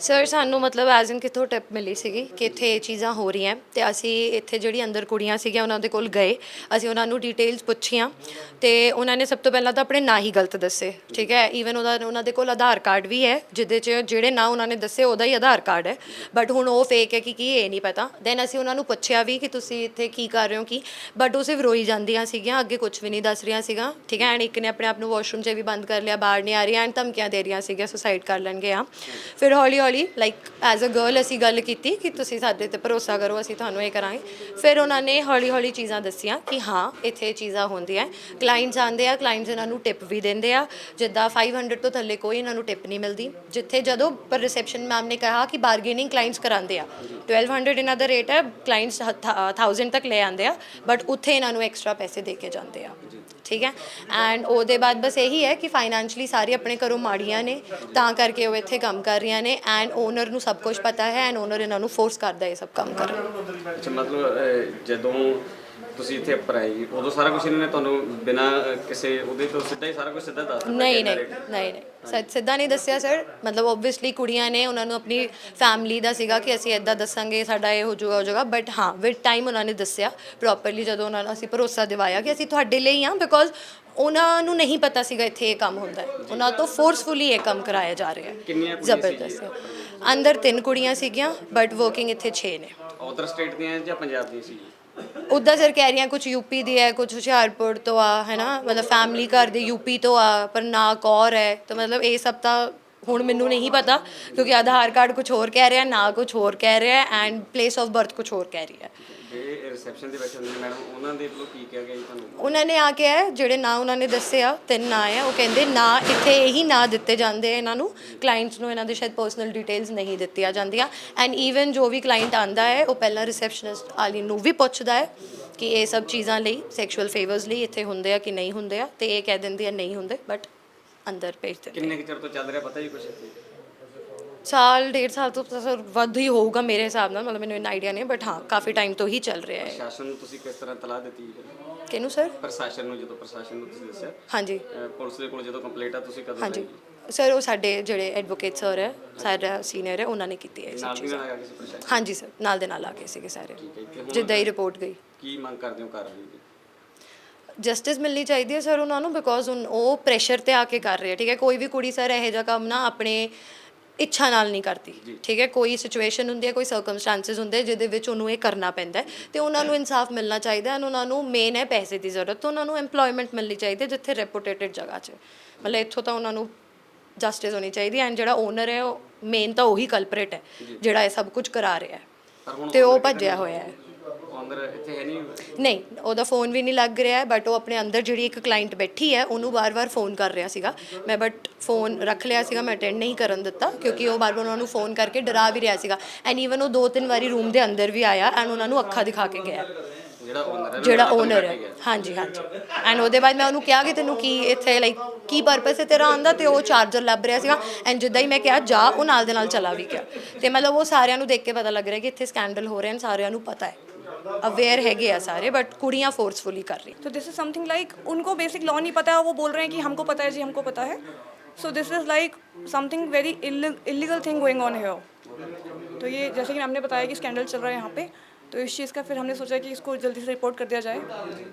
Sir ਸਾਨੂੰ ਮਤਲਬ as ਇਨ ਕਿਥੋਂ ਟਿਪ ਮਿਲੀ ਸੀਗੀ ਕਿ ਇੱਥੇ ਇਹ ਚੀਜ਼ਾਂ ਹੋ ਰਹੀਆਂ ਤੇ ਅਸੀਂ ਇੱਥੇ ਜਿਹੜੀ ਅੰਦਰ ਕੁੜੀਆਂ ਸੀਗੀਆਂ ਉਹਨਾਂ ਦੇ ਕੋਲ ਗਏ, ਅਸੀਂ ਉਹਨਾਂ ਨੂੰ ਡਿਟੇਲਸ ਪੁੱਛੀਆਂ ਤੇ ਉਹਨਾਂ ਨੇ ਸਭ ਤੋਂ ਪਹਿਲਾਂ ਤਾਂ ਆਪਣੇ ਨਾਂ ਹੀ ਗਲਤ ਦੱਸੇ, ਠੀਕ ਹੈ? ਈਵਨ ਉਹਦਾ, ਉਹਨਾਂ ਦੇ ਕੋਲ ਆਧਾਰ ਕਾਰਡ ਵੀ ਹੈ, ਜਿਹਦੇ 'ਚ ਜਿਹੜੇ ਨਾਂ ਉਹਨਾਂ ਨੇ ਦੱਸੇ ਉਹਦਾ ਹੀ ਆਧਾਰ ਕਾਰਡ ਹੈ। ਬਟ ਹੁਣ ਉਹ ਫੇਕ ਹੈ ਕਿ ਕੀ ਇਹ ਨਹੀਂ ਪਤਾ। ਦੈਨ ਅਸੀਂ ਉਹਨਾਂ ਨੂੰ ਪੁੱਛਿਆ ਵੀ ਕਿ ਤੁਸੀਂ ਇੱਥੇ ਕੀ ਕਰ ਰਹੇ ਹੋ, ਕੀ? ਬਟ ਉਹ ਸਿਰਫ ਰੋਈ ਜਾਂਦੀਆਂ ਸੀਗੀਆਂ, ਅੱਗੇ ਕੁਝ ਵੀ ਨਹੀਂ ਦੱਸ ਰਹੀਆਂ ਸੀਗਾ ਠੀਕ ਹੈ? ਐਂਡ ਇੱਕ ਨੇ ਆਪਣੇ ਆਪ ਨੂੰ ਵਾਸ਼ਰੂਮ 'ਚ ਵੀ ਬੰਦ ਕਰ ਲਿਆ, ਬਾਹਰ ਨਹੀਂ ਆ ਰਹੀ ਐਂਡ ਧਮਕੀਆਂ ਦੇ ਰਹੀਆਂ ਸੀਗੀਆਂ ਸੁਸਾਈਡ ਕਰ ਲੈਣਗੇ ਆ ਫਿਰ ਹੌਲੀ ਹੌਲੀ ਲਾਈਕ ਐਜ਼ ਅ ਗਰਲ ਅਸੀਂ ਗੱਲ ਕੀਤੀ ਕਿ ਤੁਸੀਂ ਸਾਡੇ ਤੇ ਭਰੋਸਾ ਕਰੋ, ਅਸੀਂ ਤੁਹਾਨੂੰ ਇਹ ਕਰਾਂਗੇ। ਫਿਰ ਉਹਨਾਂ ਨੇ ਹੌਲੀ ਹੌਲੀ ਚੀਜ਼ਾਂ ਦੱਸੀਆਂ ਕਿ ਹਾਂ, ਇੱਥੇ ਇਹ ਚੀਜ਼ਾਂ ਹੁੰਦੀਆਂ ਕਲਾਇੰਟਸ ਆਉਂਦੇ ਆ ਕਲਾਇੰਟਸ ਇਹਨਾਂ ਨੂੰ ਟਿਪ ਵੀ ਦਿੰਦੇ ਆ। ਜਿੱਦਾਂ 500 ਤੋਂ ਥੱਲੇ ਕੋਈ ਇਹਨਾਂ ਨੂੰ ਟਿਪ ਨਹੀਂ ਮਿਲਦੀ। ਜਿੱਥੇ ਜਦੋਂ ਪਰ ਰਿਸੈਪਸ਼ਨ ਮੈਮ ਨੇ ਕਿਹਾ ਕਿ ਬਾਰਗੇਨਿੰਗ ਕਲਾਇੰਟਸ ਕਰਾਉਂਦੇ ਆ। 1200 ਇਹਨਾਂ ਦਾ ਰੇਟ ਹੈ ਕਲਾਇੰਟਸ 1000 ਤੱਕ ਲੈ ਆਉਂਦੇ ਆ ਬਟ ਉੱਥੇ ਇਹਨਾਂ ਨੂੰ ਐਕਸਟਰਾ ਪੈਸੇ ਦੇ ਕੇ ਜਾਂਦੇ ਆ। ਠੀਕ ਹੈ? ਐਂਡ ਉਹਦੇ ਬਾਅਦ ਬਸ ਇਹੀ ਹੈ ਕਿ ਫਾਈਨੈਂਸ਼ਲੀ ਸਾਰੇ ਆਪਣੇ ਘਰੋਂ ਮਾੜੀਆਂ ਨੇ, ਤਾਂ ਕਰਕੇ ਉਹ ਇੱਥੇ ਕੰਮ ਕਰ ਰਹੀਆਂ ਨੇ ਐਂਡ ਓਨਰ ਨੂੰ ਸਭ ਕੁਝ ਪਤਾ ਹੈ ਐਂਡ ਓਨਰ ਇਹਨਾਂ ਨੂੰ ਫੋਰਸ ਕਰਦਾ ਇਹ ਸਭ ਕੰਮ ਕਰਨ। ਅੱਛਾ, ਮਤਲਬ ਜਦੋਂ ਤੁਸੀਂ ਇੱਥੇ ਉੱਪਰ ਆਏ ਜੀ, ਉਦੋਂ ਸਾਰਾ ਕੁਝ ਇਹਨਾਂ ਨੇ ਤੁਹਾਨੂੰ ਬਿਨਾ ਕਿਸੇ ਉਹਦੇ ਤੋਂ ਸਿੱਧਾ ਹੀ ਸਾਰਾ ਕੁਝ ਸਿੱਧਾ ਦੱਸ ਦਿੱਤਾ ਨਹੀਂ ਨਹੀਂ? ਨਹੀਂ ਨਹੀਂ। ਸੱਚ ਸਿੱਧਾ ਨਹੀਂ ਦੱਸਿਆ ਸਰ। ਮਤਲਬ ਓਬਵੀਅਸਲੀ ਕੁੜੀਆਂ ਨੇ ਉਹਨਾਂ ਨੂੰ ਆਪਣੀ ਫੈਮਿਲੀ ਦਾ ਸੀਗਾ ਕਿ ਅਸੀਂ ਇਦਾਂ ਦੱਸਾਂਗੇ ਸਾਡਾ ਇਹ ਹੋ ਜਾਊਗਾ ਹੋ ਜਾਊਗਾ। ਬਟ ਹਾਂ ਵਿਦ ਟਾਈਮ ਉਹਨਾਂ ਨੇ ਦੱਸਿਆ ਪ੍ਰੋਪਰਲੀ ਜਦੋਂ ਉਹਨਾਂ ਨੂੰ ਅਸੀਂ ਭਰੋਸਾ ਦਿਵਾਇਆ ਕਿ ਅਸੀਂ ਤੁਹਾਡੇ ਲਈ ਹਾਂ ਬਿਕੋਜ਼ ਉਹਨਾਂ ਨੂੰ ਨਹੀਂ ਪਤਾ ਸੀਗਾ ਇੱਥੇ ਇਹ ਕੰਮ ਹੁੰਦਾ ਹੈ। ਉਹਨਾਂ ਤੋਂ ਫੋਰਸਫੁਲੀ ਇਹ ਕੰਮ ਕਰਾਇਆ ਜਾ ਰਿਹਾ ਹੈ। ਜ਼ਬਰਦਸਤ। ਅੰਦਰ ਤਿੰਨ ਕੁੜੀਆਂ ਸੀਗੀਆਂ ਬਟ ਵਰਕਿੰਗ ਇੱਥੇ 6 ਨੇ। ਉਧਰ ਸਟੇਟ ਦੀਆਂ ਜਾਂ ਪੰਜਾਬ ਦੀਆਂ ਸੀ ਉੱਦਾਂ ਸਰ ਕਹਿ ਰਹੀਆਂ ਕੁਝ ਯੂਪੀ ਦੀ ਹੈ ਕੁਝ ਹੁਸ਼ਿਆਰਪੁਰ ਤੋਂ ਆ ਹੈ ਨਾ ਮਤਲਬ ਫੈਮਿਲੀ ਘਰ ਦੇ ਯੂਪੀ ਤੋਂ ਆ, ਪਰ ਨਾ ਕੌਰ ਹੈ। ਤਾਂ ਮਤਲਬ ਇਹ ਸਭ ਤਾਂ ਹੁਣ ਮੈਨੂੰ ਨਹੀਂ ਪਤਾ, ਕਿਉਂਕਿ ਆਧਾਰ ਕਾਰਡ ਕੁਝ ਹੋਰ ਕਹਿ ਰਿਹਾ, ਨਾ ਕੁਝ ਹੋਰ ਕਹਿ ਰਿਹਾ ਐਂਡ ਪਲੇਸ ਆਫ ਬਰਥ ਕੁਝ ਹੋਰ ਕਹਿ ਰਹੀ ਇਹ ਰਿਸੈਪਸ਼ਨ ਦੇ ਵਿੱਚ ਹੁੰਦੇ ਨੇ ਮੈਡਮ ਉਹਨਾਂ ਦੇ ਵੱਲੋਂ ਕੀ ਕਿਹਾ ਗਿਆ ਜੀ ਤੁਹਾਨੂੰ? ਉਹਨਾਂ ਨੇ ਆ ਕੇ ਹੈ ਜਿਹੜੇ ਨਾਂ ਉਹਨਾਂ ਨੇ ਦੱਸੇ ਆ ਤਿੰਨ ਨਾਂ ਆ ਉਹ ਕਹਿੰਦੇ ਨਾ ਇੱਥੇ ਇਹੀ ਨਾਂ ਦਿੱਤੇ ਜਾਂਦੇ ਆ ਇਹਨਾਂ ਨੂੰ। ਕਲਾਇੰਟਸ ਨੂੰ ਇਹਨਾਂ ਦੇ ਸ਼ਾਇਦ ਪਰਸਨਲ ਡਿਟੇਲਸ ਨਹੀਂ ਦਿੱਤੀਆਂ ਜਾਂਦੀਆਂ। ਐਂਡ ਈਵਨ ਜੋ ਵੀ ਕਲਾਇੰਟ ਆਂਦਾ ਹੈ ਉਹ ਪਹਿਲਾਂ ਰਿਸੈਪਸ਼ਨਿਸਟ ਆਲੀ ਨੂੰ ਵੀ ਪੁੱਛਦਾ ਹੈ ਕਿ ਇਹ ਸਭ ਚੀਜ਼ਾਂ ਲਈ ਸੈਕਸ਼ੂਅਲ ਫੇਵਰਸ ਲਈ ਇੱਥੇ ਹੁੰਦੇ ਆ ਕਿ ਨਹੀਂ ਹੁੰਦੇ ਆ ਤੇ ਇਹ ਕਹਿ ਦਿੰਦੀ ਆ ਨਹੀਂ ਹੁੰਦੇ ਬਟ ਅੰਦਰ ਭੇਜ ਦਿੰਦੇ ਕਿੰਨੇ ਕੁ ਚਿਰ ਤੋਂ ਚੱਲ ਰਿਹਾ ਪਤਾ ਜੀ ਕੁਝ ਸਾਲ ਡੇਢ ਸਾਲ ਤੋਂ ਤਾਂ ਸਰ ਵੱਧ ਹੀ ਹੋਊਗਾ ਮੇਰੇ ਹਿਸਾਬ ਨਾਲ ਮਤਲਬ ਮੈਨੂੰ ਇੰਨਾ ਆਈਡੀਆ ਨਹੀਂ ਬਟ ਹਾਂ ਕਾਫੀ ਟਾਈਮ ਤੋਂ ਹੀ ਚੱਲ ਰਿਹਾ ਹੈ। ਪ੍ਰਸ਼ਾਸਨ ਨੂੰ ਤੁਸੀਂ ਕਿਸ ਤਰ੍ਹਾਂ ਤਲਾਹ ਦਿੱਤੀ? ਕਿਹਨੂੰ ਸਰ? ਪ੍ਰਸ਼ਾਸਨ ਨੂੰ ਜਦੋਂ ਪ੍ਰਸ਼ਾਸਨ ਨੂੰ ਤੁਸੀਂ ਦੱਸਿਆ? ਹਾਂਜੀ। ਅਹ, ਪੁਲਿਸ ਦੇ ਕੋਲ ਜਦੋਂ ਕੰਪਲੇਂਟ ਆ ਤੁਸੀਂ ਕਦੋਂ ਹਾਂਜੀ? ਸਰ ਉਹ ਸਾਡੇ ਜਿਹੜੇ ਐਡਵੋਕੇਟ ਸਰ ਹੈ ਸਾਡਾ ਸੀਨੀਅਰ ਹੈ ਉਹਨਾਂ ਨੇ ਕੀਤੀ ਹੈ ਇਹ ਸਭ ਨਾਲ ਚੀਜ਼ਾਂ। ਨਾਲ ਆ ਕਿਸੇ ਪ੍ਰਸ਼ਾਸਨ? ਹਾਂਜੀ ਸਰ ਨਾਲ ਦੇ ਨਾਲ ਆ ਗਏ ਸੀਗੇ ਸਾਰੇ। ਠੀਕ ਹੈ ਜੀ, ਤੇ ਹੁਣ ਜਿੱਦਾਂ ਹੀ ਰਿਪੋਰਟ ਗਈ। ਕੀ ਮੰਗ ਕਰਦੇ ਹੋ ਕਾਰਵਾਈ ਦੀ ਜਸਟਿਸ ਮਿਲਣੀ ਚਾਹੀਦੀ ਹੈ ਸਰ ਉਹਨਾਂ ਨੂੰ ਬਿਕੋਜ਼ ਉਹ ਪ੍ਰੈਸ਼ਰ ਤੇ ਆ ਕੇ ਕਰ ਰਹੇ ਆ ਠੀਕ ਹੈ? ਕੋਈ ਵੀ ਕੁੜੀ ਸਰ ਇਹੋ ਜਿਹਾ ਕੰਮ ਨਾ ਆਪਣੇ ਇੱਛਾ ਨਾਲ ਨਹੀਂ ਕਰਦੀ। ਠੀਕ ਹੈ ਕੋਈ ਸਿਚੁਏਸ਼ਨ ਹੁੰਦੀ ਹੈ ਕੋਈ ਸਰਕਮਸਟੈਂਸਸ ਹੁੰਦੇ ਜਿਹਦੇ ਵਿੱਚ ਉਹਨੂੰ ਇਹ ਕਰਨਾ ਪੈਂਦਾ ਤੇ ਉਹਨਾਂ ਨੂੰ ਇਨਸਾਫ ਮਿਲਣਾ ਚਾਹੀਦਾ ਹੈ and ਉਹਨਾਂ ਨੂੰ ਮੇਨ ਹੈ ਪੈਸੇ ਦੀ ਜ਼ਰੂਰਤ ਤਾਂ ਉਹਨਾਂ ਨੂੰ EMPLOYMENT ਮਿਲਣੀ ਚਾਹੀਦੀ ਹੈ ਜਿੱਥੇ ਰੈਪੂਟੇਟਡ ਜਗ੍ਹਾ 'ਚ। ਮਤਲਬ ਇੱਥੋਂ ਤਾਂ ਉਹਨਾਂ ਨੂੰ ਜਸਟਿਸ ਹੋਣੀ ਚਾਹੀਦੀ ਐਂਡ ਜਿਹੜਾ ਓਨਰ ਹੈ ਉਹ ਮੇਨ ਤਾਂ ਉਹੀ ਕਲਪਰੇਟ ਹੈ ਜਿਹੜਾ ਇਹ ਸਭ ਕੁਝ ਕਰਾ ਰਿਹਾ ਹੈ। ਤੇ ਉਹ ਭੱਜਿਆ ਹੋਇਆ ਹੈ। ਅੰਦਰ ਇੱਥੇ ਹੈ ਨਹੀਂ? ਨਹੀਂ ਉਹਦਾ ਫੋਨ ਵੀ ਨਹੀਂ ਲੱਗ ਰਿਹਾ ਬਟ ਉਹ ਆਪਣੇ ਅੰਦਰ ਜਿਹੜੀ ਇੱਕ ਕਲਾਇੰਟ ਬੈਠੀ ਹੈ ਉਹਨੂੰ ਵਾਰ-ਵਾਰ ਫੋਨ ਕਰ ਰਿਹਾ ਸੀਗਾ। ਮੈਂ ਬਟ ਫੋਨ ਰੱਖ ਲਿਆ ਸੀਗਾ ਮੈਂ ਅਟੈਂਡ ਨਹੀਂ ਕਰਨ ਦਿੱਤਾ ਕਿਉਂਕਿ ਉਹ ਵਾਰ-ਵਾਰ ਉਹਨਾਂ ਨੂੰ ਫੋਨ ਕਰਕੇ ਡਰਾ ਵੀ ਰਿਹਾ ਸੀਗਾ। ਐਂਡ ਈਵਨ ਉਹ ਦੋ ਤਿੰਨ ਵਾਰੀ ਰੂਮ ਦੇ ਅੰਦਰ ਵੀ ਆਇਆ ਐਂਡ ਉਹਨਾਂ ਨੂੰ ਅੱਖਾਂ ਦਿਖਾ ਕੇ ਗਿਆ। ਜਿਹੜਾ ਓਨਰ ਹੈ ਜਿਹੜਾ ਓਨਰ ਹੈ। ਹਾਂਜੀ ਹਾਂਜੀ। ਐਂਡ ਉਹਦੇ ਬਾਅਦ ਮੈਂ ਉਹਨੂੰ ਕਿਹਾ ਕਿ ਤੈਨੂੰ ਕੀ ਇੱਥੇ ਲਾਈਕ ਕੀ ਪਰਪਸ ਹੈ ਤੇਰਾ ਆਂਦਾ ਤੇ ਉਹ ਚਾਰਜਰ ਲੱਭ ਰਿਹਾ ਸੀਗਾ। ਐਂਡ ਜਿੱਦਾਂ ਹੀ ਮੈਂ ਕਿਹਾ ਜਾ ਉਹ ਨਾਲ ਦੇ ਨਾਲ ਚਲਾ ਵੀ ਗਿਆ। ਤੇ ਮਤਲਬ ਉਹ ਸਾਰਿਆਂ ਨੂੰ ਦੇਖ ਕੇ ਪਤਾ ਲੱਗ ਰਿਹਾ ਕਿ ਇੱਥੇ ਸਕੈਂਡਲ ਹੋ ਰਹੇ ਹਨ ਸਾਰਿਆਂ ਨੂੰ ਪਤਾ ਹੈ। ਅਵੇਅਰ ਹੈਗੇ ਆ ਸਾਰੇ ਬਟ ਕੁੜੀਆਂ ਫੋਰਸਫੁਲੀ ਕਰ ਰਹੀ तो दिस इज समथिंग लाइक उनको बेसिक लॉ नहीं पता है वो बोल रहे हैं कि हमको पता है जी हमको पता है so this is like something very illegal thing going on here तो ये जैसे कि हमने बताया कि स्कैंडल चल रहा है यहाँ पे तो इस चीज़ का फिर हमने सोचा कि इसको जल्दी से रिपोर्ट कर दिया जाए तो ये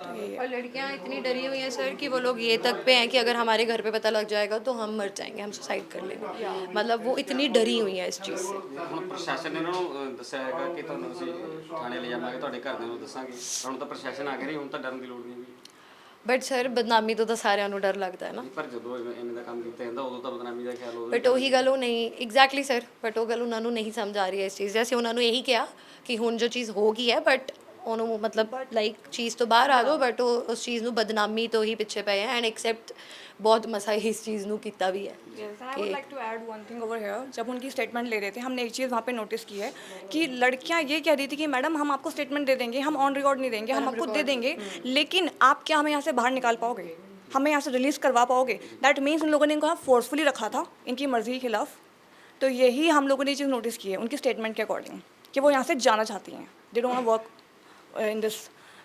और लड़कियां इतनी डरी हुई हैं सर कि वो लोग ये तक पे हैं कि अगर हमारे घर पे पता लग जाएगा तो हम मर जाएंगे हम सुसाइड कर लेंगे मतलब वो इतनी डरी हुई हैं इस चीज़ से ਹੁਣ ਪ੍ਰਸ਼ਾਸਨ ਨੇ ਇਹਨਾਂ ਨੂੰ ਅਹ, ਦੱਸਿਆ ਹੈਗਾ ਕਿ ਤੁਹਾਨੂੰ ਅਸੀਂ ਥਾਣੇ ਲੈ ਜਾਵਾਂਗੇ ਤੁਹਾਡੇ ਘਰਦਿਆਂ ਨੂੰ ਦੱਸਾਂਗੇ ਹੁਣ ਤਾਂ ਪ੍ਰਸ਼ਾਸਨ ਆ ਗਿਆ ਨਹੀਂ ਹੁਣ ਤਾਂ ਡਰਨ ਦੀ ਲੋੜ ਨਹੀਂ ਹੈਗੀ ਬਟ ਸਰ ਬਦਨਾਮੀ ਤੋਂ ਤਾਂ ਸਾਰਿਆਂ ਨੂੰ ਡਰ ਲੱਗਦਾ ਹੈ ਨਾ ਪਰ ਜਦੋਂ ਇਵੇਂ ਇਵੇਂ ਦਾ ਕੰਮ ਕੀਤਾ ਜਾਂਦਾ ਉਦੋਂ ਤਾਂ ਬਦਨਾਮੀ ਦਾ ਖਿਆਲ ਹੋਵੇ ਬਟ ਉਹੀ ਗੱਲ ਉਹ ਨਹੀਂ ਐਗਜ਼ੈਕਟਲੀ ਸਰ ਬਟ ਉਹ ਗੱਲ ਉਹਨਾਂ ਨੂੰ ਨਹੀਂ ਸਮਝ ਆ ਰਹੀ ਹੈ ਇਸ ਚੀਜ਼ ਦੀ ਅਸੀਂ ਉਹਨਾਂ ਨੂੰ ਇਹੀ ਕਿਹਾ ਕਿ ਹੁਣ ਜੋ ਚੀਜ਼ ਹੋ ਗਈ ਹੈ ਬਟ ਉਹਨੂੰ ਮਤਲਬ ਲਾਈਕ ਚੀਜ਼ ਤੋਂ ਬਾਹਰ ਆ ਜਾਓ ਬਟ ਉਹ ਉਸ ਚੀਜ਼ ਨੂੰ ਬਦਨਾਮੀ ਤੋਂ ਹੀ ਪਿੱਛੇ ਪਏ ਹੈ ਐਂਡ ਐਕਸੈਪਟ ਬਹੁਤ ਮਸਾ ਇਸ ਚੀਜ਼ ਨੂੰ ਕੀਤਾ ਵੀ ਹੈ Yes, I would like to add one thing over here. जब उनकी स्टेटमेंट ले रहे थे हमने एक चीज़ वहाँ पे नोटिस की है कि लड़कियाँ ये कह रही थी कि मैडम हम आपको स्टेटमेंट दे देंगे हम ऑन रिकॉर्ड नहीं देंगे हम आपको दे देंगे लेकिन आप क्या हमें यहाँ से बाहर निकाल पाओगे हमें यहाँ से रिलीज़ करवा पाओगे दैट मीन्स इन लोगों ने इनको यहाँ फोर्सफुली रखा था इनकी मर्जी के खिलाफ तो यही हम लोगों ने ये चीज़ नोटिस की है उनकी स्टेटमेंट के अकॉर्डिंग कि वो यहाँ से जाना चाहती हैं they don't work in this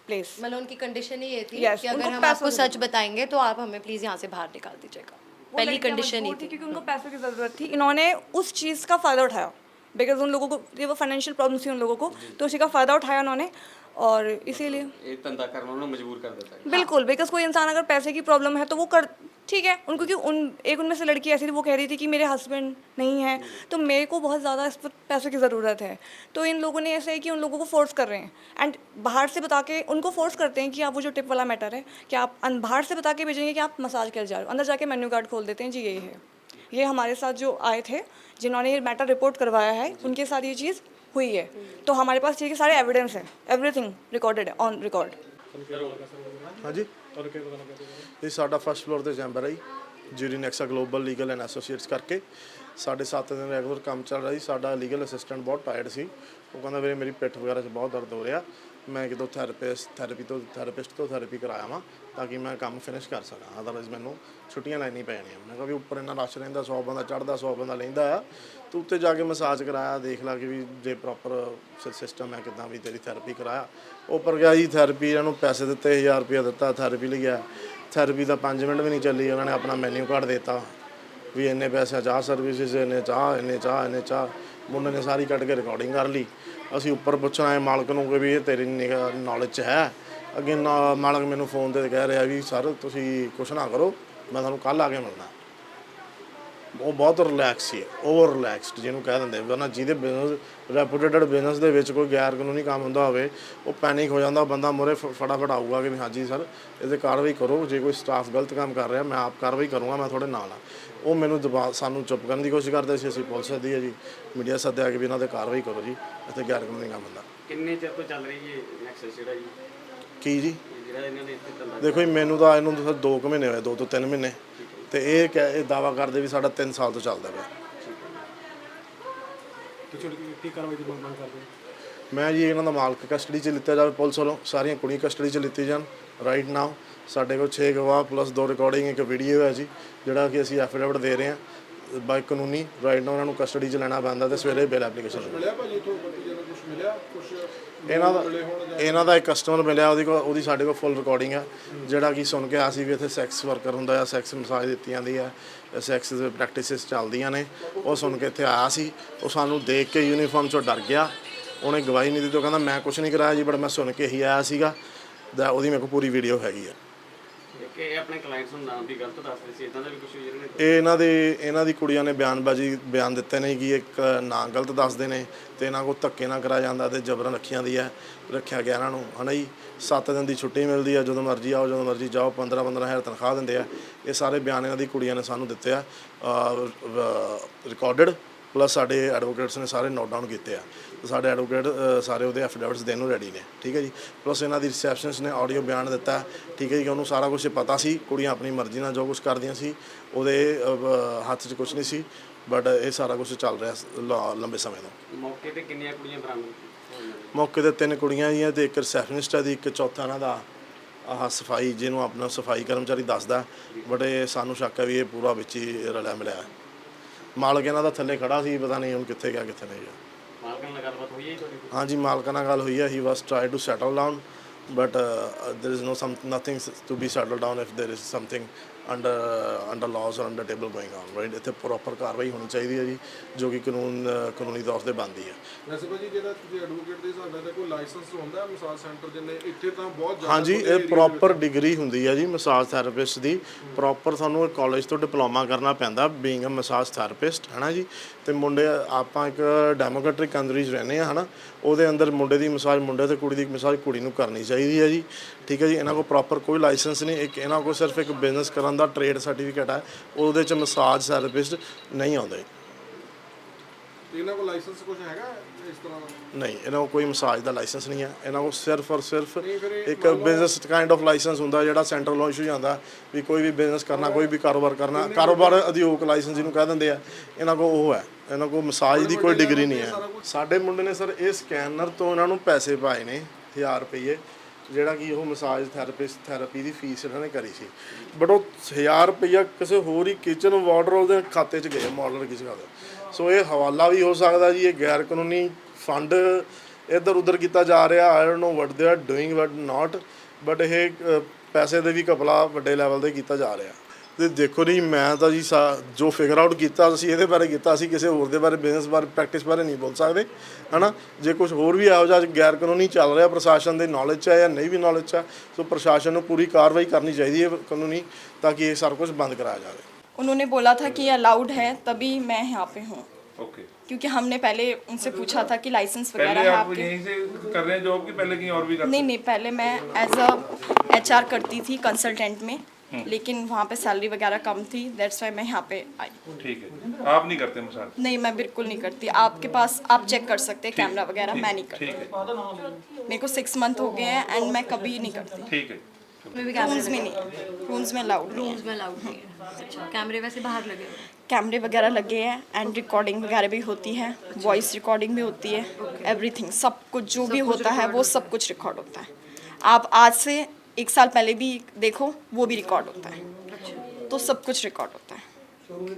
place मतलब उनकी कंडीशन ही ये थी yes, कि अगर हम आपको सच बताएँगे तो आप हमें प्लीज़ यहाँ से बाहर निकाल दीजिएगा। पहली कंडीशन ही थी क्योंकि उनको पैसों की ज़रूरत थी। इन्होंने उस चीज़ का फ़ायदा उठाया। बिकॉज़ उन लोगों को ये वो फाइनेंशियल प्रॉब्लम थी उन लोगों को तो उसी का फ़ायदा उठाया उन्होंने। और इसीलिए मतलब एक धंधा करना मजबूर कर देता है बिल्कुल बिकॉज़ कोई इंसान अगर पैसे की प्रॉब्लम है तो वो कर ठीक है, उनको क्यों उन, एक उनमें से लड़की ऐसी थी, वो कह रही थी कि मेरे हस्बैंड नहीं है तो मेरे को बहुत ज़्यादा इस पर पैसों की ज़रूरत है। तो इन लोगों ने ऐसे है कि उन लोगों को फोर्स कर रहे हैं। एंड बाहर से बता के उनको फोर्स करते हैं कि आप, वो जो टिप वाला मैटर है, कि आप बाहर से बता के भेजेंगे कि आप मसाज कर जा रहे हो। अंदर जाके मेन्यू कार्ड खोल देते हैं, जी, यही है। ये हमारे साथ जो आए थे, जिन्होंने ये मैटर रिपोर्ट करवाया है, उनके साथ ये चीज़ हुई है। तो हमारे पास ये सारे एविडेंस है एवरीथिंग रिकॉर्डेड है ऑन रिकॉर्ड ਹਾਂਜੀ। ਇਹ ਸਾਡਾ ਫਸਟ ਫਲੋਰ ਤੇ ਚੈਂਬਰ ਹੈ ਜੀ। Juri Nexa Global Legal and Associates ਕਰਕੇ। ਸਾਡੇ 7 ਦਿਨ ਰੈਗੂਲਰ ਕੰਮ ਚੱਲ ਰਿਹਾ ਸੀ। ਸਾਡਾ ਲੀਗਲ ਅਸਿਸਟੈਂਟ ਬਹੁਤ ਟਾਇਰਡ ਸੀ। ਉਹ ਕਹਿੰਦਾ, ਵੀਰੇ, ਮੇਰੀ ਪਿੱਠ ਵਗੈਰਾ 'ਚ ਬਹੁਤ ਦਰਦ ਹੋ ਰਿਹਾ। ਮੈਂ ਕਿਤੋਂ ਥੈਰੇਪਿਸਟ ਥੈਰੇਪੀ ਤੋਂ ਥੈਰੇਪਿਸਟ ਤੋਂ ਥੈਰੇਪੀ ਕਰਾਇਆ ਵਾਂ ਤਾਂ ਕਿ ਮੈਂ ਕੰਮ ਫਿਨਿਸ਼ ਕਰ ਸਕਾਂ। ਅਦਰਵਾਈਜ਼ ਮੈਨੂੰ ਛੁੱਟੀਆਂ ਲੈਣੀ ਪੈਣੀਆਂ। ਮੈਂ ਕਿਹਾ ਵੀ ਉੱਪਰ ਇੰਨਾ ਰਸ਼ ਰਹਿੰਦਾ 100 ਬੰਦਾ ਚੜਦਾ 100 ਬੰਦਾ ਲੈਂਦਾ ਆ, ਤੂੰ ਉੱਤੇ ਜਾ ਕੇ ਮਸਾਜ ਕਰਾਇਆ, ਦੇਖ ਲਾ ਕਿ ਵੀ ਜੇ ਪ੍ਰੋਪਰ ਸਿਸਟਮ ਹੈ ਕਿਦਾਂ ਵੀ ਤੇਰੀ ਥੈਰੇਪੀ ਕਰਾਇਆ। ਉੱਪਰ ਗਿਆ ਜੀ ਥੈਰੇਪੀ ਇਹਨਾਂ ਨੂੰ ਪੈਸੇ ਦਿੱਤੇ 1000 ਰੁਪਏ ਦਿੱਤਾ ਥੈਰੇਪੀ ਲਈ ਗਿਆ। ਥੈਰੇਪੀ ਦਾ 5 ਮਿੰਟ ਵੀ ਨਹੀਂ ਚੱਲੀ, ਉਹਨਾਂ ਨੇ ਆਪਣਾ ਮੈਨੂ ਕਾਰਡ ਦਿੱਤਾ। ਵੀ ਇੰਨੇ ਪੈਸੇ, ਚਾਹ ਸਰਵਿਸਿਜ਼ ਇੰਨੇ, ਚਾਹ ਇੰਨੇ ਚਾਹ ਇੰਨੇ, ਚਾਹ। ਮੁੰਡੇ ਨੇ ਸਾਰੀ ਕੱਢ ਕੇ ਰਿਕਾਰਡਿੰਗ ਕਰ ਲਈ। ਅਸੀਂ ਉੱਪਰ ਪੁੱਛਣਾ ਹੈ ਮਾਲਕ ਨੂੰ ਕਿ ਵੀ ਇਹ ਤੇਰੀ ਨੌਲੇਜ 'ਚ ਹੈ। ਅੱਗੇ ਨਾ- ਮਾਲਕ ਮੈਨੂੰ ਫੋਨ ਤੇ ਕਹਿ ਰਿਹਾ ਵੀ, ਸਰ, ਤੁਸੀਂ ਕੁਛ ਨਾ ਕਰੋ, ਮੈਂ ਤੁਹਾਨੂੰ ਕੱਲ ਆ ਕੇ ਮਿਲਣਾ। ਉਹ ਬਹੁਤ ਰਿਲੈਕਸ ਸੀ ਓਵਰ ਰਿਲੈਕਸਡ ਜਿਹਨੂੰ ਕਹਿ ਦਿੰਦੇ ਵਰਨਾ ਜਿਹਦੇ ਬਿਜ਼ਨਸ ਰੈਪੂਟੇਟਡ ਬਿਜ਼ਨਸ ਦੇ ਵਿੱਚ ਕੋਈ ਗੈਰ ਕਾਨੂੰਨੀ ਕੰਮ ਹੁੰਦਾ ਹੋਵੇ ਉਹ ਪੈਨਿਕ ਹੋ ਜਾਂਦਾ ਬੰਦਾ ਮੁਰੇ ਫਟਾਫਟ ਆਊਗਾ ਕਿ ਹਾਂਜੀ ਸਰ ਇਹਦੇ ਕਾਰਵਾਈ ਕਰੋ ਜੇ ਕੋਈ ਸਟਾਫ ਗਲਤ ਕੰਮ ਕਰ ਰਿਹਾ ਮੈਂ ਆਪ ਕਾਰਵਾਈ ਕਰੂੰਗਾ ਮੈਂ ਤੁਹਾਡੇ ਨਾਲ ਆ ਉਹ ਮੈਨੂੰ ਦਬਾ ਸਾਨੂੰ ਚੁੱਪ ਕਰਨ ਦੀ ਕੋਸ਼ਿਸ਼ ਕਰਦੇ ਸੀ ਅਸੀਂ ਪੁਲਿਸ ਸੱਦੀ ਹੈ ਜੀ ਮੀਡੀਆ ਸੱਦਿਆ ਕਿ ਵੀ ਇਹਨਾਂ ਤੇ ਕਾਰਵਾਈ ਕਰੋ ਜੀ ਇੱਥੇ ਗੈਰ ਕਾਨੂੰਨੀ ਕੰਮ ਹੁੰਦਾ। ਕਿੰਨੇ ਚਿਰ ਤੋਂ ਚੱਲ ਰਹੀ ਹੈ ਨੈਕਸਸ ਜਿਹੜਾ ਜੀ? ਕੀ ਜੀ? ਜਿਹੜਾ ਇਹਨਾਂ ਨੇ ਇੱਥੇ ਧੰਦਾ ਦੇਖੋ ਜੀ ਮੈਨੂੰ ਤਾਂ ਇਹਨੂੰ 2 ਕੁ ਮਹੀਨੇ ਹੋਏ 2 ਤੋਂ 3 ਮਹੀਨੇ। ਤੇ ਇਹ ਕਹਿ- ਇਹ ਦਾਵਾ ਕਰਦੇ ਵੀ ਸਾਡਾ 3 ਸਾਲ ਤੋਂ ਚੱਲਦਾ ਪਿਆ। ਮੈਂ ਜੀ ਇਹਨਾਂ ਦਾ ਮਾਲਕ ਕਸਟਡੀ 'ਚ ਲਿੱਤਾ ਜਾਵੇ ਪੁਲਿਸ ਵੱਲੋਂ ਸਾਰੀਆਂ ਕੁੜੀਆਂ ਕਸਟਡੀ 'ਚ ਲਿੱਤੀ ਜਾਣ। ਰਾਈਟ ਨਾਓ ਸਾਡੇ ਕੋਲ 6 ਗਵਾਹ ਪਲੱਸ ਦੋ ਰਿਕਾਰਡਿੰਗ ਇੱਕ ਵੀਡੀਓ ਹੈ ਜੀ ਜਿਹੜਾ ਕਿ ਅਸੀਂ ਐਫੀਡੇਵਿਟ ਦੇ ਰਹੇ ਹਾਂ ਬਾਈ ਕਾਨੂੰਨੀ। ਰਾਈਟ ਨਾਓ ਉਹਨਾਂ ਨੂੰ ਕਸਟਡੀ 'ਚ ਲੈਣਾ ਪੈਂਦਾ ਤੇ ਸਵੇਰੇ ਬੇਲ ਐਪਲੀਕੇਸ਼ਨ ਮਿਲਿਆ ਭਾਜੀ ਮਿਲਿਆ ਕੁਝ ਇਹਨਾਂ ਦਾ ਇਹਨਾਂ ਦਾ ਇੱਕ ਕਸਟਮਰ ਮਿਲਿਆ ਉਹਦੀ ਕੋਲ ਉਹਦੀ ਸਾਡੇ ਕੋਲ ਫੁੱਲ ਰਿਕਾਰਡਿੰਗ ਆ। ਜਿਹੜਾ ਕਿ ਸੁਣ ਕੇ ਆ ਸੀ ਵੀ ਇੱਥੇ ਸੈਕਸ ਵਰਕਰ ਹੁੰਦਾ ਆ ਸੈਕਸ ਮਸਾਜ ਦਿੱਤੀ ਜਾਂਦੀ ਆ ਸੈਕਸ ਦੇ ਪ੍ਰੈਕਟਿਸਿਸ ਚੱਲਦੀਆਂ ਨੇ। ਉਹ ਸੁਣ ਕੇ ਇੱਥੇ ਆਇਆ ਸੀ ਉਹ ਸਾਨੂੰ ਦੇਖ ਕੇ ਯੂਨੀਫਾਰਮ ਚੋਂ ਡਰ ਗਿਆ। ਉਹਨੇ ਗਵਾਹੀ ਨਹੀਂ ਦਿੱਤੀ ਉਹ ਕਹਿੰਦਾ ਮੈਂ ਕੁਝ ਨਹੀਂ ਕਰਾਇਆ ਜੀ ਬਟ ਮੈਂ ਸੁਣ ਕੇ ਹੀ ਆਇਆ ਸੀਗਾ। ਦਾ ਉਹਦੀ ਮੇਰੇ ਕੋਲ ਪੂਰੀ ਵੀਡੀਓ ਹੈਗੀ ਆ। ਕਿ ਇਹ ਆਪਣੇ ਕਲਾਇੰਟਸ ਨੂੰ ਨਾਮ ਵੀ ਗਲਤ ਦੱਸਦੇ ਸੀ ਇਦਾਂ ਦਾ ਵੀ ਕੁਝ ਜਿਹੜੇ ਨੇ ਇਹ ਇਹਨਾਂ ਦੇ, ਇਹਨਾਂ ਦੀ ਕੁੜੀਆਂ ਨੇ ਬਿਆਨਬਾਜ਼ੀ, ਬਿਆਨ ਦਿੱਤੇ ਨੇ ਕਿ ਇੱਕ ਨਾਂ ਗਲਤ ਦੱਸਦੇ ਨੇ ਤੇ ਇਹਨਾਂ ਕੋਲ ਧੱਕੇ ਨਾ ਕਰਾਇਆ ਜਾਂਦਾ ਤੇ ਜਬਰਨ ਰੱਖੀਆਂ ਦੀ ਹੈ, ਰੱਖਿਆ ਗਿਆ ਇਹਨਾਂ ਨੂੰ। ਹਨਾ ਜੀ? 7 ਦਿਨ ਦੀ ਛੁੱਟੀ ਮਿਲਦੀ ਆ ਜਦੋਂ ਮਰਜ਼ੀ ਆਓ, ਜਦੋਂ ਮਰਜ਼ੀ ਜਾਓ 15 15 ਹਜ਼ਾਰ ਤਨਖਾਹ ਦਿੰਦੇ ਆ। ਇਹ ਸਾਰੇ ਬਿਆਨ ਇਹਨਾਂ ਦੀ ਕੁੜੀਆਂ ਨੇ ਸਾਨੂੰ ਦਿੱਤੇ ਆ ਰਿਕਾਰਡਡ ਪਲੱਸ ਸਾਡੇ ਐਡਵੋਕੇਟਸ ਨੇ ਸਾਰੇ ਨੋਟ ਡਾਊਨ ਕੀਤੇ ਆ। ਸਾਡੇ ਐਡਵੋਕੇਟ ਸਾਰੇ ਉਹਦੇ ਐਫੀਡੇਵਿਟਸ ਦੇਣ ਨੂੰ ਰੈਡੀ ਨੇ। ਠੀਕ ਹੈ ਜੀ? ਪਲੱਸ ਇਹਨਾਂ ਦੀ ਰਿਸੈਪਸ਼ਨਸ ਨੇ ਆਡੀਓ ਬਿਆਨ ਦਿੱਤਾ। ਠੀਕ ਹੈ ਜੀ? ਕਿ ਉਹਨੂੰ ਸਾਰਾ ਕੁਝ ਪਤਾ ਸੀ। ਕੁੜੀਆਂ ਆਪਣੀ ਮਰਜ਼ੀ ਨਾਲ ਜੋ ਕੁਝ ਕਰਦੀਆਂ ਸੀ। ਉਹਦੇ ਹੱਥ 'ਚ ਕੁਝ ਨਹੀਂ ਸੀ। ਬਟ ਇਹ ਸਾਰਾ ਕੁਝ ਚੱਲ ਰਿਹਾ ਲੰਬੇ ਸਮੇਂ ਤੋਂ। ਮੌਕੇ ਤੇ ਕਿੰਨੀਆਂ ਕੁੜੀਆਂ ਬਰਾਮਦ? ਮੌਕੇ ਤੇ ਤਿੰਨ ਕੁੜੀਆਂ ਜੀਆਂ ਤੇ ਇੱਕ ਰਿਸੈਪਸ਼ਨਿਸਟ ਹੈ ਦੀ ਇੱਕ ਚੌਥਾ ਇਹਨਾਂ ਦਾ ਆਹ ਸਫ਼ਾਈ ਜਿਹਨੂੰ ਆਪਣਾ ਸਫ਼ਾਈ ਕਰਮਚਾਰੀ ਦੱਸਦਾ। ਬਟ ਇਹ ਸਾਨੂੰ ਸ਼ੱਕ ਹੈ ਵੀ ਇਹ ਪੂਰਾ ਵਿੱਚ ਹੀ ਰਲਿਆ ਮਿਲਿਆ ਹੈ। ਮਾਲਕ ਇਹਨਾਂ ਦਾ ਥੱਲੇ ਖੜਾ ਸੀ ਪਤਾ ਨਹੀਂ ਹੁਣ ਕਿੱਥੇ ਗਿਆ ਕਿੱਥੇ ਨਹੀਂ ਗਿਆ। ਮਾਲਕਾਂ ਨਾਲ ਗੱਲਬਾਤ ਹੋਈ ਹੈ ਜੀ ਤੁਹਾਡੀ? ਹਾਂਜੀ ਮਾਲਕਾਂ ਨਾਲ ਗੱਲ ਹੋਈ ਹੈ he was try to settle down but is no some nothing to be settled down if there is something under under laws or under table going on right? ਇੱਥੇ ਪ੍ਰੋਪਰ ਕਾਰਵਾਈ ਹੋਣੀ ਚਾਹੀਦੀ ਹੈ ਜੀ ਜੋ ਕਿ ਕਾਨੂੰਨ ਕਾਨੂੰਨੀ ਤੌਰ ਤੇ ਬਣਦੀ ਹੈ ਵੈਸੇ ਭਾਜੀ ਜਿਹੜਾ ਤੁਸੀਂ ਐਡਵੋਕੇਟ ਦੇ ਹਿਸਾਬ ਨਾਲ ਤਾਂ ਕੋਈ ਲਾਇਸੈਂਸ ਹੁੰਦਾ ਹੈ ਮਸਾਜ ਸੈਂਟਰ ਜਿੰਨੇ ਇੱਥੇ ਤਾਂ ਬਹੁਤ ਜ਼ਿਆਦਾ ਹਾਂਜੀ ਇਹ ਪ੍ਰੋਪਰ ਡਿਗਰੀ ਹੁੰਦੀ ਹੈ ਜੀ ਮਸਾਜ ਥੈਰੇਪਿਸਟ ਦੀ ਪ੍ਰੋਪਰ ਤੁਹਾਨੂੰ ਕਾਲਜ ਤੋਂ ਡਿਪਲੋਮਾ ਕਰਨਾ ਪੈਂਦਾ ਬੀਇੰਗ ਅ ਮਸਾਜ ਥੈਰੇਪਿਸਟ ਹੈ ਨਾ ਜੀ ਤੇ ਮੁੰਡੇ ਆਪਾਂ ਇੱਕ ਡੈਮੋਕ੍ਰੈਟਿਕ ਕੰਟਰੀਜ਼ ਰਹਿੰਦੇ ਆ ਹਨਾ ਉਹਦੇ ਅੰਦਰ ਮੁੰਡੇ ਦੀ ਮਸਾਜ ਮੁੰਡੇ ਤੇ ਕੁੜੀ ਦੀ ਮਸਾਜ ਕੁੜੀ ਨੂੰ ਕਰਨੀ ਚਾਹੀਦੀ ਹੈ ਜੀ ਠੀਕ ਹੈ ਜੀ ਇਹਨਾਂ ਕੋਲ ਪ੍ਰੋਪਰ ਕੋਈ ਲਾਇਸੈਂਸ ਨਹੀਂ ਇੱਕ ਇਹਨਾਂ ਕੋਲ ਸਿਰਫ ਇੱਕ ਬਿਜ਼ਨਸ ਕਰਨ ਦਾ ਟ੍ਰੇਡ ਸਰਟੀਫਿਕੇਟ ਹੈ ਉਹਦੇ ਚ ਮਸਾਜ ਥੈਰੇਪਿਸਟ ਨਹੀਂ ਆਉਂਦੇ। ਇਹਨਾਂ ਕੋਲ ਲਾਇਸੈਂਸ ਕੁਝ ਹੈਗਾ ਇਸ ਤਰ੍ਹਾਂ ਦਾ? ਨਹੀਂ ਇਹਨਾਂ ਕੋਲ ਕੋਈ ਮਸਾਜ ਦਾ ਲਾਇਸੈਂਸ ਨਹੀਂ ਹੈ ਇਹਨਾਂ ਕੋਲ ਸਿਰਫ ਔਰ ਸਿਰਫ ਇੱਕ ਬਿਜ਼ਨਸ ਕਾਈਂਡ ਆਫ ਲਾਇਸੈਂਸ ਹੁੰਦਾ ਜਿਹੜਾ ਸੈਂਟਰਲ ਵੱਲੋਂ ਇਸ਼ੂ ਜਾਂਦਾ ਵੀ ਕੋਈ ਵੀ ਬਿਜ਼ਨਸ ਕਰਨਾ ਕੋਈ ਵੀ ਕਾਰੋਬਾਰ ਕਰਨਾ ਕਾਰੋਬਾਰ ਉਦਯੋਗ ਲਾਇਸੈਂਸ ਜਿਹਨੂੰ ਕਹਿ ਦਿੰਦੇ ਆ ਇਹਨਾਂ ਕੋਲ ਉਹ ਹੈ ਇਹਨਾਂ ਕੋਲ ਮਸਾਜ ਦੀ ਕੋਈ ਡਿਗਰੀ ਨਹੀਂ ਹੈ। ਸਾਡੇ ਮੁੰਡੇ ਨੇ ਸਰ ਇਹ ਸਕੈਨਰ ਤੋਂ ਇਹਨਾਂ ਨੂੰ ਪੈਸੇ ਪਾਏ ਨੇ 1000 ਰੁਪਏ ਜਿਹੜਾ ਕਿ ਉਹ ਮਸਾਜ ਥੈਰੇਪਿਸਟ, ਥੈਰੇਪੀ ਦੀ ਫੀਸ ਇਹਨਾਂ ਨੇ ਕਰੀ ਸੀ। ਬਟ ਉਹ 1000 ਰੁਪਇਆ ਕਿਸੇ ਹੋਰ ਹੀ ਕਿਚਨ ਵਾਟਰ ਦੇ ਖਾਤੇ 'ਚ ਗਏ ਮਾਡਲਰ ਕਿਸੇ ਦਾ ਸੋ ਇਹ ਹਵਾਲਾ ਵੀ ਹੋ ਸਕਦਾ ਜੀ, ਇਹ ਗੈਰ ਕਾਨੂੰਨੀ ਫੰਡ ਇੱਧਰ ਉੱਧਰ ਕੀਤਾ ਜਾ ਰਿਹਾ। ਆਈ don't know what they are doing but not but ਇਹ ਪੈਸੇ ਦੇ ਵੀ ਕਪਲਾ ਵੱਡੇ ਲੈਵਲ ਤੇ ਕੀਤਾ ਜਾ ਰਿਹਾ। ਤੇ ਦੇਖੋ ਜੀ ਮੈਂ ਤਾਂ ਜੀ ਸਾ- ਜੋ ਫਿਗਰ ਆਊਟ ਕੀਤਾ ਅਸੀਂ ਇਹਦੇ ਬਾਰੇ ਕੀਤਾ ਅਸੀਂ ਕਿਸੇ ਹੋਰ ਦੇ ਬਾਰੇ ਬਿਜ਼ਨਸ ਬਾਰੇ ਪ੍ਰੈਕਟਿਸ ਬਾਰੇ ਨਹੀਂ ਬੋਲ ਸਕਦੇ ਹਨਾ ਜੇ ਕੁਝ ਹੋਰ ਵੀ ਇਹੋ ਜਿਹਾ ਗੈਰ ਕਾਨੂੰਨੀ ਚੱਲ ਰਿਹਾ ਪ੍ਰਸ਼ਾਸਨ ਦੇ ਨੌਲੇਜ 'ਚ ਹੈ ਜਾਂ ਨਹੀਂ ਵੀ ਨੌਲੇਜ 'ਚ ਹੈ ਸੋ ਪ੍ਰਸ਼ਾਸਨ ਨੂੰ ਪੂਰੀ ਕਾਰਵਾਈ ਕਰਨੀ ਚਾਹੀਦੀ ਹੈ ਕਾਨੂੰਨੀ ਤਾਂ ਕਿ ਇਹ ਸਾਰਾ ਕੁਝ ਬੰਦ ਕਰਾਇਆ ਜਾਵੇ उन्होंने बोला था कि ये अलाउड है तभी मैं यहाँ पे हूँ ओके क्योंकि हमने पहले उनसे पूछा था कि लाइसेंस वगैरह पहले है आप आपके यहीं से कर रहे हैं जॉब की पहले कहीं और भी करते नहीं नहीं पहले मैं एज अ एच करती थी कंसल्टेंट में लेकिन वहाँ पे सैलरी वगैरह कम थी दैट्स वाई मैं यहाँ पे आई। ठीक है। आप नहीं करते मसाज? नहीं मैं बिल्कुल नहीं करती। आपके पास आप चेक कर सकते हैं कैमरा वगैरह मैं नहीं करती। है। मेरे को सिक्स मंथ हो गए हैं एंड मैं कभी नहीं करती। ठीक है। रूम्स में नहीं। रूम्स में अलाउड है। में अलाउड नहीं है। अच्छा कैमरे वैसे बाहर लगे हैं? कैमरे वगैरह लगे हैं एंड रिकॉर्डिंग वगैरह भी होती है वॉइस रिकॉर्डिंग भी होती है एवरीथिंग सब कुछ जो भी होता है वो सब कुछ रिकॉर्ड होता है। आप आज से एक साल पहले भी देखो वो भी रिकॉर्ड होता है तो सब कुछ रिकॉर्ड होता है